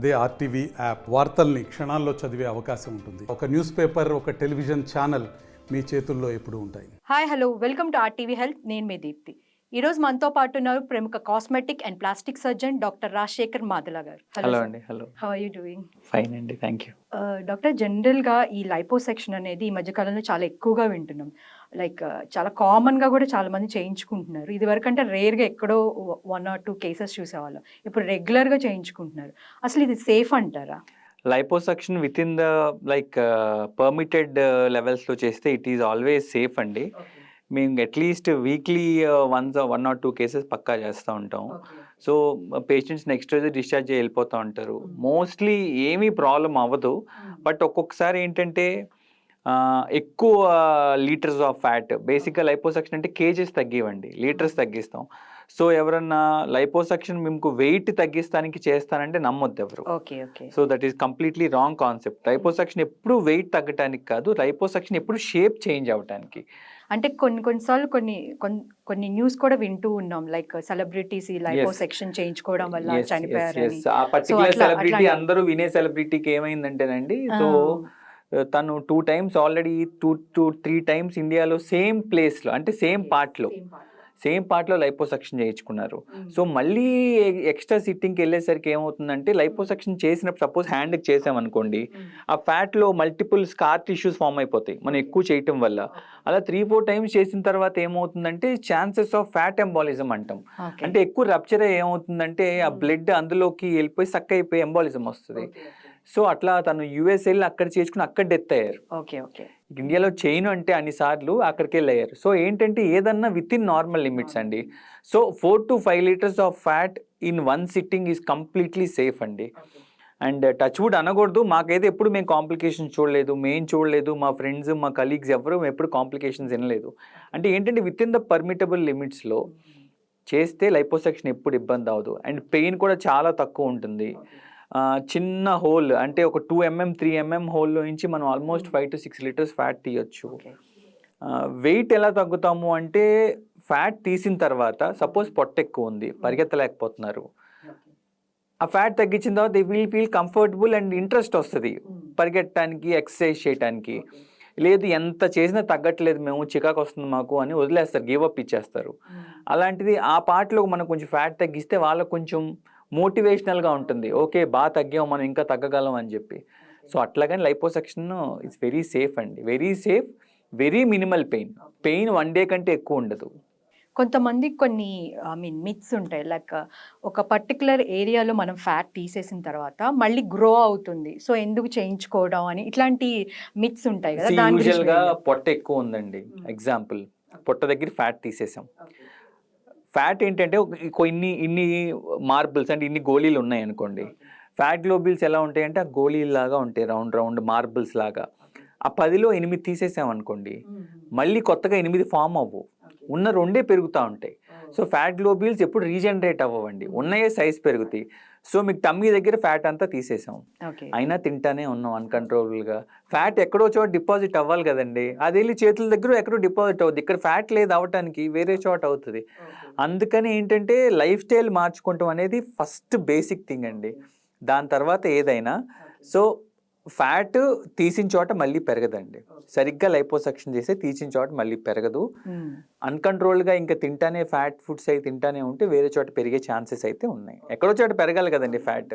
అదే RTV app వార్తల్ని క్షణాల్లో చదివే అవకాశం ఉంటుంది. ఒక న్యూస్ పేపర్ ఒక టెలివిజన్ ఛానల్ మీ చేతుల్లో ఎప్పుడు ఉంటాయి. Hi hello. Welcome to RTV health. నేను మీ దీప్తి. ఈ రోజు మనతో పాటు ఉన్నారు ప్రముఖ cosmetic and plastic surgeon doctor Rajasekhar Madala garu. Hello అండి hello how are you doing fine అండి థ్యాంక్ యూ డాక్టర్ జనరల్గా ఈ లైపోసెక్షన్ అనేది ఈ మధ్య కాలంలో చాలా ఎక్కువగా వింటున్నాం. లైక్ చాలా కామన్గా కూడా చాలా మంది చేయించుకుంటున్నారు. ఇది వరకు అంటే రేర్గా ఎక్కడో వన్ ఆర్ టూ కేసెస్ చూసేవాళ్ళం. ఇప్పుడు రెగ్యులర్గా చేయించుకుంటున్నారు. అసలు ఇది సేఫ్ అంటారా? Liposuction within the like permitted లెవెల్స్లో చేస్తే ఇట్ ఈస్ ఆల్వేస్ సేఫ్ అండి. మేము at least weekly once one or two cases పక్కా చేస్తూ ఉంటాం. సో పేషెంట్స్ నెక్స్ట్ రోజు డిశ్చార్జ్ వెళ్ళిపోతూ ఉంటారు. మోస్ట్లీ ఏమీ ప్రాబ్లం అవ్వదు. బట్ ఒక్కొక్కసారి ఏంటంటే ఎక్కువ లీటర్స్ ఆఫ్ ఫ్యాట్ బేసిక్గా లైపోసక్షన్ అంటే కేజెస్ తగ్గివ్వండి లీటర్స్ తగ్గిస్తాం. సో ఎవరన్నా లైపోసక్షన్ మీకు వెయిట్ తగ్గిస్తానికి చేస్తానంటే నమ్మొద్దు ఎవరు okay okay. So that is completely wrong concept liposuction ఎప్పుడు వెయిట్ తగ్గటానికి కాదు లైపోసక్షన్ ఎప్పుడు షేప్ చేంజ్ అవ్వటానికి అంటే కొన్ని కొన్నిసార్లు కొన్ని కొన్- కొన్ని న్యూస్ కూడా వింటూ ఉన్నాం లైక్ సెలబ్రిటీస్ ఈ లైపోసెక్షన్ చేయించుకోవడం వల్ల. ఆ పర్టికులర్ సెలబ్రిటీ అందరూ వినే సెలబ్రిటీకి ఏమైందంటేనండి సో తను two times already two two three times ఇండియాలో సేమ్ ప్లేస్లో అంటే సేమ్ పార్ట్లో సేమ్ పార్ట్లో లైపోసక్షన్ చేయించుకున్నారు. సో మళ్ళీ ఎక్స్ట్రా సిట్టింగ్కి వెళ్ళేసరికి ఏమవుతుందంటే లైపోసక్షన్ చేసినప్పుడు సపోజ్ హ్యాండ్కి చేసామనుకోండి ఆ ఫ్యాట్లో మల్టిపుల్ స్కార్ టిష్యూస్ ఫామ్ అయిపోతాయి మనం ఎక్కువ చేయటం వల్ల. అలా త్రీ ఫోర్ టైమ్స్ చేసిన తర్వాత ఏమవుతుందంటే ఛాన్సెస్ ఆఫ్ ఫ్యాట్ ఎంబాలిజం అంటాం. అంటే ఎక్కువ రప్చర్ ఏమవుతుందంటే ఆ బ్లడ్ అందులోకి వెళ్ళిపోయి సక్ అయిపోయి ఎంబాలిజం వస్తుంది. సో అట్లా తను యుఎస్ వెళ్ళి అక్కడ చేసుకుని అక్కడ డెత్ అయ్యారు. Okay okay. ఇండియాలో చేయను అంటే అన్ని సార్లు అక్కడికి వెళ్ళి అయ్యారు సో ఏంటంటే ఏదన్నా విత్ ఇన్ నార్మల్ లిమిట్స్ అండి. So four to five litres of fat in one sitting is completely safe అండి. అండ్ టచ్ వుడ్ అనకూడదు. మాకైతే ఎప్పుడు మేము కాంప్లికేషన్స్ చూడలేదు. మేము చూడలేదు. మా ఫ్రెండ్స్ మా కలీగ్స్ ఎవరు ఎప్పుడు కాంప్లికేషన్స్ వినలేదు. అంటే ఏంటంటే విత్ ఇన్ ద పర్మిటబుల్ లిమిట్స్లో చేస్తే లైపోసెక్షన్ ఎప్పుడు ఇబ్బంది అవ్వదు. అండ్ పెయిన్ కూడా చాలా తక్కువ ఉంటుంది. చిన్న హోల్ అంటే ఒక టూ ఎంఎం త్రీ ఎంఎం హోల్లో నుంచి మనం almost five to six litres fat తీయొచ్చు. వెయిట్ ఎలా తగ్గుతాము అంటే ఫ్యాట్ తీసిన తర్వాత సపోజ్ పొట్ట ఎక్కువ ఉంది పరిగెత్తలేకపోతున్నారు. ఆ ఫ్యాట్ తగ్గించిన తర్వాత they will feel comfortable and interest వస్తుంది. పరిగెట్టడానికి ఎక్సర్సైజ్ చేయడానికి లేదు ఎంత చేసినా తగ్గట్లేదు మేము చికాకు వస్తుంది మాకు అని వదిలేస్తారు గివ్ అప్ ఇచ్చేస్తారు. అలాంటిది ఆ పార్ట్లో మనం కొంచెం ఫ్యాట్ తగ్గిస్తే వాళ్ళకు కొంచెం మోటివేషనల్గా ఉంటుంది. ఓకే బాగా తగ్గాం మనం ఇంకా తగ్గగలం అని చెప్పి. సో అట్లాగని లైపోసెక్షన్ ఇట్స్ వెరీ సేఫ్ అండి. Very safe very minimal pain. Pain one day కంటే ఎక్కువ ఉండదు. కొంతమంది కొన్ని ఐ మీన్ మిత్స్ ఉంటాయి. లైక్ ఒక పర్టికులర్ ఏరియాలో మనం ఫ్యాట్ తీసేసిన తర్వాత మళ్ళీ గ్రో అవుతుంది. సో ఎందుకు చేయించుకోవడం అని ఇట్లాంటి మిత్స్ ఉంటాయి కదా పొట్ట ఎక్కువ ఉందండి. ఎగ్జాంపుల్ పొట్ట దగ్గర ఫ్యాట్ తీసేసాం. ఫ్యాట్ ఏంటంటే కొన్ని ఇన్ని మార్బుల్స్ అంటే ఇన్ని గోళీలు ఉన్నాయి అనుకోండి. ఫ్యాట్ గ్లోబిల్స్ ఎలా ఉంటాయి అంటే ఆ గోళీలు లాగా ఉంటాయి రౌండ్ రౌండ్ మార్బుల్స్ లాగా. ఆ పదిలో ఎనిమిది తీసేసాం అనుకోండి మళ్ళీ కొత్తగా ఎనిమిది ఫామ్ అవ్వు. ఉన్న రెండే పెరుగుతూ ఉంటాయి. సో ఫ్యాట్ గ్లోబిల్స్ ఎప్పుడు రీజనరేట్ అవ్వండి ఉన్నాయే సైజ్ పెరుగుతాయి. సో మీకు టమ్మీ దగ్గర ఫ్యాట్ అంతా తీసేసాం. అయినా తింటానే ఉన్నాం అన్కంట్రోలబుల్గా ఫ్యాట్ ఎక్కడో చోట డిపాజిట్ అవ్వాలి కదండి. అది వెళ్ళి చేతుల దగ్గర ఎక్కడో డిపాజిట్ అవుతుంది ఇక్కడ ఫ్యాట్ లేదు అవ్వటానికి వేరే చోట అవుతుంది. అందుకని ఏంటంటే లైఫ్ స్టైల్ మార్చుకోవటం అనేది ఫస్ట్ బేసిక్ థింగ్ అండి. దాని తర్వాత ఏదైనా. సో ఫ్యాట్ తీసిన చోట మళ్ళీ పెరగదండి. సరిగ్గా లైపోసక్షన్ చేస్తే తీసిన చోట మళ్ళీ పెరగదు. అన్కంట్రోల్గా ఇంకా తింటానే ఫ్యాట్ ఫుడ్స్ అయితే తింటానే ఉంటే వేరే చోట పెరిగే ఛాన్సెస్ అయితే ఉన్నాయి. ఎక్కడో చోట పెరగాలి కదండి ఫ్యాట్.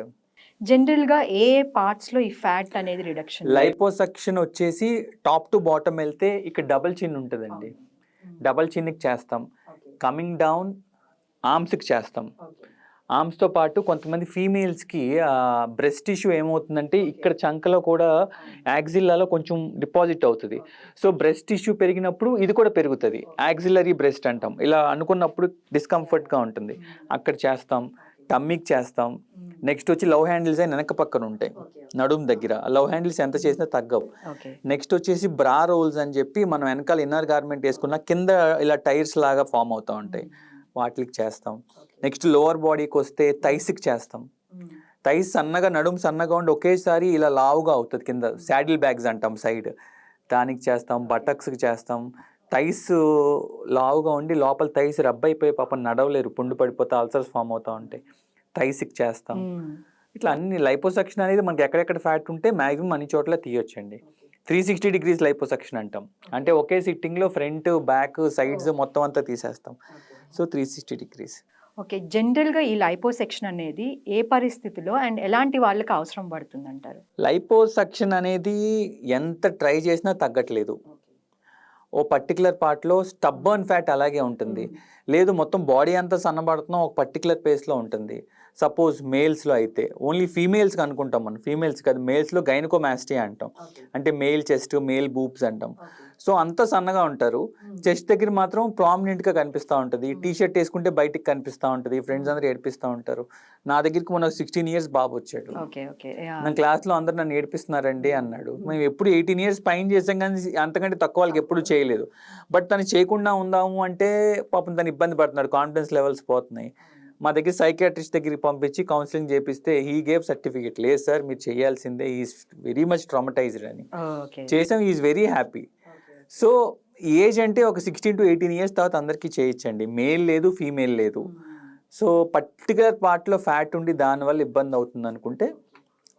జనరల్గా ఏ పార్ట్స్లో ఈ ఫ్యాట్ అనేది రిడక్షన్ లైపోసక్షన్ వచ్చేసి టాప్ టు బాటమ్ వెళ్తే ఇక్కడ డబల్ చిన్ ఉంటుందండి. డబల్ చిన్కి చేస్తాం. కమింగ్ డౌన్ ఆర్మ్స్కి చేస్తాం. ఆర్మ్స్తో పాటు కొంతమంది ఫీమేల్స్కి బ్రెస్ట్ టిష్యూ ఏమవుతుందంటే ఇక్కడ చంకలో కూడా యాక్సిల్లాలో కొంచెం డిపాజిట్ అవుతుంది. సో బ్రెస్ట్ టిష్యూ పెరిగినప్పుడు ఇది కూడా పెరుగుతుంది. యాక్సిలరీ బ్రెస్ట్ అంటాం. ఇలా అనుకున్నప్పుడు డిస్కంఫర్ట్గా ఉంటుంది. అక్కడ చేస్తాం టమ్మీకి చేస్తాం. నెక్స్ట్ వచ్చి లవ్ హ్యాండిల్స్ అని వెనక పక్కన ఉంటాయి. నడుం దగ్గర. లవ్ హ్యాండిల్స్ ఎంత చేసినా తగ్గవు. నెక్స్ట్ వచ్చేసి బ్రా రోల్స్ అని చెప్పి మనం వెనకాల ఇన్నర్ గార్మెంట్ వేసుకున్న కింద ఇలా టైర్స్ లాగా ఫామ్ అవుతూ ఉంటాయి. వాటికి చేస్తాం. నెక్స్ట్ లోవర్ బాడీకి వస్తే థైస్కి చేస్తాం. థైస్ సన్నగా నడుము సన్నగా ఉండి ఒకేసారి ఇలా లావుగా అవుతుంది. కింద శాడిల్ బ్యాగ్స్ అంటాం సైడ్. దానికి చేస్తాం బటక్స్కి చేస్తాం. థైస్ లావుగా ఉండి లోపల థైస్ రబ్ అయిపోయి పాపం నడవలేరు. పుండు పడిపోతే అల్సర్స్ ఫామ్ అవుతూ ఉంటాయి. థైస్కి చేస్తాం. ఇట్లా అన్ని లైపోసక్షన్ అనేది మనకి ఎక్కడెక్కడ ఫ్యాట్ ఉంటే మాక్సిమం అన్ని చోట్ల తీయొచ్చండి. త్రీ సిక్స్టీ డిగ్రీస్ లైపోసక్షన్ అంటాం. అంటే ఒకే సిట్టింగ్లో ఫ్రంట్ బ్యాక్ సైడ్స్ మొత్తం అంతా తీసేస్తాం. So three sixty degrees. Okay. జనరల్గా ఈ లైపోసెక్షన్ అనేది ఏ పరిస్థితిలో అండ్ ఎలాంటి వాళ్ళకి అవసరం పడుతుంది అంటారు లైపోసక్షన్ అనేది ఎంత ట్రై చేసినా తగ్గట్లేదు. ఓ పర్టికులర్ పార్ట్లో స్టబ్బర్న్ ఫ్యాట్ అలాగే ఉంటుంది. లేదు మొత్తం బాడీ అంతా సన్నబడుతున్నాం ఒక పర్టికులర్ ప్లేస్లో ఉంటుంది. సపోజ్ మేల్స్లో అయితే ఓన్లీ ఫీమేల్స్కి అనుకుంటాం మనం. ఫీమేల్స్ కాదు మేల్స్లో గైనకోమాస్టీ అంటాం. అంటే మేల్ చెస్ట్ మేల్ బూబ్స్ అంటాం. సో అంత సన్నగా ఉంటారు. చెస్ట్ దగ్గర మాత్రం ప్రామినెంట్గా కనిపిస్తూ ఉంటుంది. టీ షర్ట్ వేసుకుంటే బయటికి కనిపిస్తూ ఉంటుంది. ఫ్రెండ్స్ అందరూ ఏడిపిస్తూ ఉంటారు. నా దగ్గరికి మొన్న సిక్స్టీన్ ఇయర్స్ బాబు వచ్చాడు. నా క్లాస్లో అందరు నన్ను ఏడిపిస్తున్నారండి అన్నాడు. మేము ఎప్పుడు ఎయిటీన్ ఇయర్స్ పైన చేసాం కానీ అంతకంటే తక్కువ వాళ్ళకి ఎప్పుడు చేయలేదు. బట్ తను చేయకుండా ఉందాము అంటే పాపం తను ఇబ్బంది పడుతున్నాడు. కాన్ఫిడెన్స్ లెవెల్స్ పోతున్నాయి. మా దగ్గర సైకియాట్రిస్ట్ దగ్గరికి పంపించి కౌన్సిలింగ్ చేపిస్తే హీ గేవ్ సర్టిఫికేట్. లేదు సార్ మీరు చేయాల్సిందే. ఈజ్ వెరీ మచ్ ట్రామటైజ్డ్ అని. చేసాం. Is very happy. So age అంటే ఒక సిక్స్టీన్ టు ఎయిటీన్ ఇయర్స్ తర్వాత అందరికీ చేయొచ్చండి. మేల్ లేదు ఫీమేల్ లేదు. సో పర్టికులర్ పార్ట్లో ఫ్యాట్ ఉండి దానివల్ల ఇబ్బంది అవుతుంది అనుకుంటే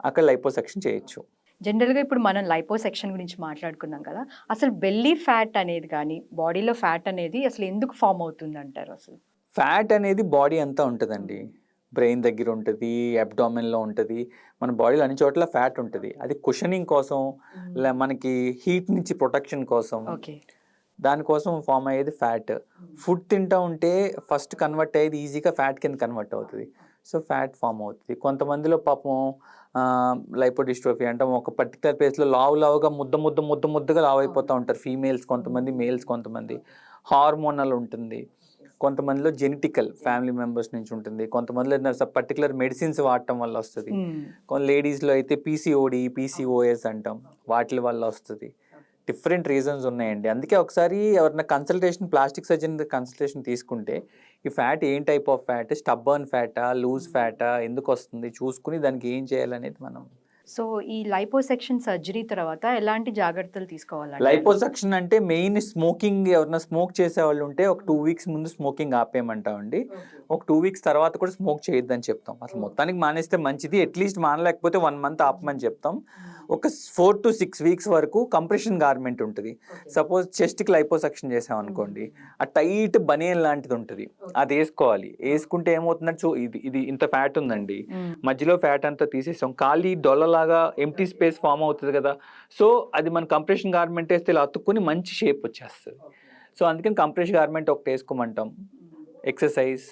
అక్కడ లైపోసెక్షన్ చేయొచ్చు. జనరల్గా ఇప్పుడు మనం లైపోసెక్షన్ గురించి మాట్లాడుకున్నాం కదా అసలు బెల్లీ ఫ్యాట్ అనేది కానీ బాడీలో ఫ్యాట్ అనేది అసలు ఎందుకు ఫామ్ అవుతుంది అంటారు అసలు? ఫ్యాట్ అనేది బాడీ అంతా ఉంటుందండి. బ్రెయిన్ దగ్గర ఉంటుంది అబ్డామిన్లో ఉంటుంది మన బాడీలో అన్ని చోట్ల ఫ్యాట్ ఉంటుంది. అది కుషనింగ్ కోసం లే మనకి హీట్ నుంచి ప్రొటెక్షన్ కోసం దానికోసం ఫామ్ అయ్యేది ఫ్యాట్. ఫుడ్ తింటా ఉంటే ఫస్ట్ కన్వర్ట్ అయ్యేది ఈజీగా ఫ్యాట్ కింద కన్వర్ట్ అవుతుంది. సో ఫ్యాట్ ఫామ్ అవుతుంది. కొంతమందిలో పాపం లైపోడిస్ట్రోఫీ అంటాం ఒక పర్టికులర్ ప్లేస్లో లావు లావుగా ముద్ద ముద్ద ముద్ద ముద్దగా లావు అయిపోతూ ఉంటారు. ఫీమేల్స్ కొంతమంది మేల్స్ కొంతమంది. హార్మోనల్ ఉంటుంది. కొంతమందిలో జెనెటికల్ ఫ్యామిలీ మెంబర్స్ నుంచి ఉంటుంది. కొంతమందిలో పర్టికులర్ మెడిసిన్స్ వాడటం వల్ల వస్తుంది. కొన్ని లేడీస్లో అయితే పీసీఓడి పీసీఓఎస్ అంటాం. వాటి వల్ల వస్తుంది. డిఫరెంట్ రీజన్స్ ఉన్నాయండి. అందుకే ఒకసారి ఎవరైనా కన్సల్టేషన్ ప్లాస్టిక్ సర్జన్ కన్సల్టేషన్ తీసుకుంటే ఈ ఫ్యాట్ ఏం టైప్ ఆఫ్ ఫ్యాట్? స్టబ్బర్న్ ఫ్యాటా? లూజ్ ఫ్యాటా? ఎందుకు వస్తుంది? చూసుకుని దానికి ఏం చేయాలనేది మనం సో ఈ లైపోసెక్షన్ సర్జరీ తర్వాత ఎలాంటి జాగ్రత్తలు తీసుకోవాలి లైపోసక్షన్ అంటే మెయిన్ స్మోకింగ్ ఎవరైనా స్మోక్ చేసే వాళ్ళు ఉంటే ఒక టూ వీక్స్ ముందు స్మోకింగ్ ఆపేయమంటామండి. ఒక టూ వీక్స్ తర్వాత కూడా స్మోక్ చేయొద్దని చెప్తాం. అసలు మొత్తానికి మానేస్తే మంచిది అట్లీస్ట్ మానలేకపోతే వన్ మంత్ ఆపమని చెప్తాం. ఒక ఫోర్ టు సిక్స్ వీక్స్ వరకు కంప్రెషన్ గార్మెంట్ ఉంటుంది. సపోజ్ చెస్ట్కి లైపోసక్షన్ చేసాం అనుకోండి ఆ టైట్ బనియన్ లాంటిది ఉంటుంది. అది వేసుకోవాలి. వేసుకుంటే ఏమవుతుందంటే చూ ఇది ఇది ఇంత ఫ్యాట్ ఉందండి. మధ్యలో ఫ్యాట్ అంతా తీసేసాం. ఖాళీ డొల్లలాగా ఎంటీ స్పేస్ ఫామ్ అవుతుంది కదా. సో అది మన కంప్రెషన్ గార్మెంట్ వేస్తే ఇలా అతుక్కుని మంచి షేప్ వచ్చేస్తుంది. సో అందుకని కంప్రెషన్ గార్మెంట్ ఒకటి వేసుకోమంటాం. ఎక్సర్సైజ్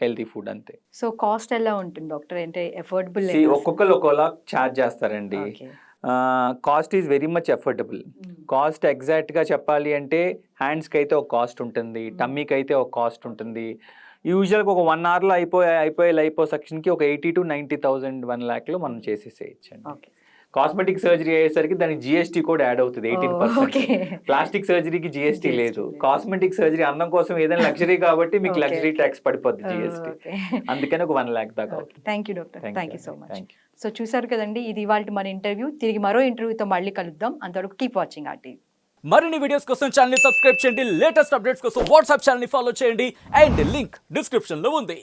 హెల్తీ ఫుడ్ అంతే. సో కాస్ట్ ఎలా ఉంటుంది డాక్టర్? అంటే ఎఫోర్డబుల్ ఒక్కొక్కరు ఒక్కోలా ఛార్జ్ చేస్తారండి. Cost is very much affordable cost ఎగ్జాక్ట్గా చెప్పాలి అంటే హ్యాండ్స్కి అయితే ఒక కాస్ట్ ఉంటుంది టమ్మీకి అయితే ఒక కాస్ట్ ఉంటుంది. యూజువల్గా ఒక వన్ అవర్లో అయిపోయే అయిపోయే లైపో సెక్షన్కి ఒక eighty to ninety thousand one ల్యాక్లో మనం చేసేసేయచ్చండి. ఓకే కాస్మెటిక్ సర్జరీ అయ్యేసరికి దానికి జిఎస్టీ కూడా యాడ్ అవుతుంది ఎయిటీన్ ఓకే పర్సెంట్ ప్లాస్టిక్ సర్జరీకి జిఎస్టీ లేదు. కాస్మెటిక్ సర్జరీ అందం కోసం ఏదైనా లగ్జరీ కాబట్టి మీకు లగ్జరీ. ట్యాక్స్ పడిపోద్ది జిఎస్టీ ఓకే అందుకని ఒక వన్ ల్యాక్ దాకా అవుతుంది. Thank you doctor thank you so much so చూసారు కదండి ఇది ఇవాళ మన ఇంటర్వ్యూ తిరిగి మరో ఇంటర్వ్యూతో మళ్ళీ కలుద్దాం. అంతవరకు కీప్ వాచింగ్ ఆ టీవీ మరిన్ని వీడియోస్ కోసం ఛానల్ సబ్స్క్రైబ్ చేయండి. లేటెస్ట్ అప్డేట్స్ కోసం వాట్సాప్ ఛానల్ ఫాలో చేయండి. అండ్ లింక్ డిస్క్రిప్షన్లో ఉంది.